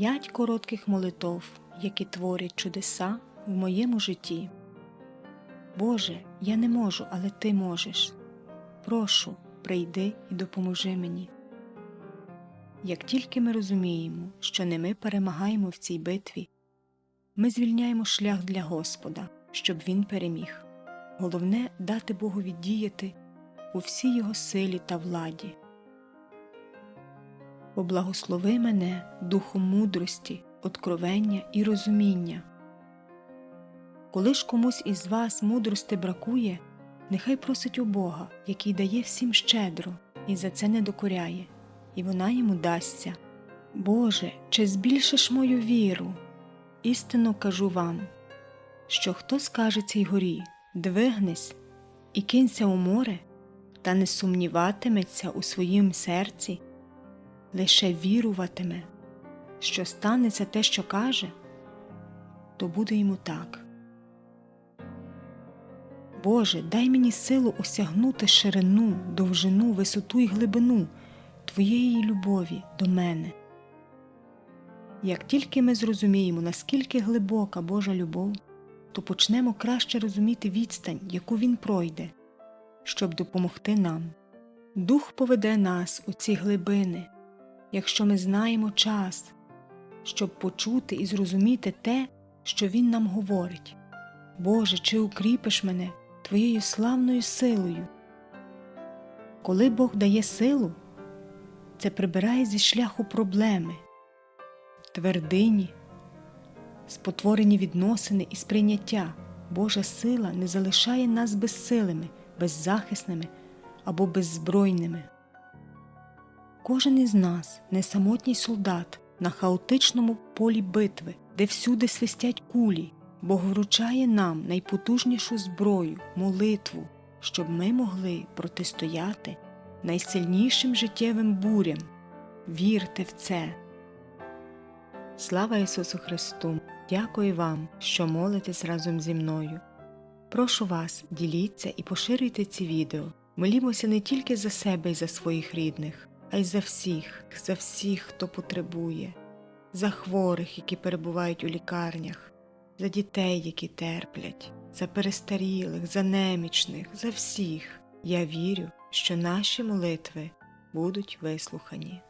П'ять коротких молитов, які творять чудеса в моєму житті. Боже, я не можу, але Ти можеш. Прошу, прийди і допоможи мені. Як тільки ми розуміємо, що не ми перемагаємо в цій битві, ми звільняємо шлях для Господа, щоб Він переміг. Головне дати Богові діяти у всій Його силі та владі. Поблагослови мене духом мудрості, откровення і розуміння. Коли ж комусь із вас мудрости бракує, нехай просить у Бога, який дає всім щедро і за це не докоряє, і вона йому дасться. Боже, чи збільшиш мою віру? Істинно кажу вам, що хто скаже цій горі двигнись і кинься у море, та не сумніватиметься у своїм серці, лише віруватиме, що станеться те, що каже, то буде йому так. Боже, дай мені силу осягнути ширину, довжину, висоту і глибину Твоєї любові до мене. Як тільки ми зрозуміємо, наскільки глибока Божа любов, то почнемо краще розуміти відстань, яку Він пройде, щоб допомогти нам. Дух поведе нас у ці глибини, якщо ми знаємо час, щоб почути і зрозуміти те, що Він нам говорить. Боже, чи укріпиш мене Твоєю славною силою? Коли Бог дає силу, це прибирає зі шляху проблеми, твердині, спотворені відносини і сприйняття. Божа сила не залишає нас безсилими, беззахисними або беззбройними. Кожен із нас не самотній солдат на хаотичному полі битви, де всюди свистять кулі, Бог вручає нам найпотужнішу зброю, молитву, щоб ми могли протистояти найсильнішим життєвим бурям. Вірте в це. Слава Ісусу Христу! Дякую вам, що молитесь разом зі мною. Прошу вас, діліться і поширюйте ці відео. Молімося не тільки за себе і за своїх рідних, а й за всіх, за всіх, хто потребує, за хворих, які перебувають у лікарнях, за дітей, які терплять, за перестарілих, за немічних, за всіх. Я вірю, що наші молитви будуть вислухані.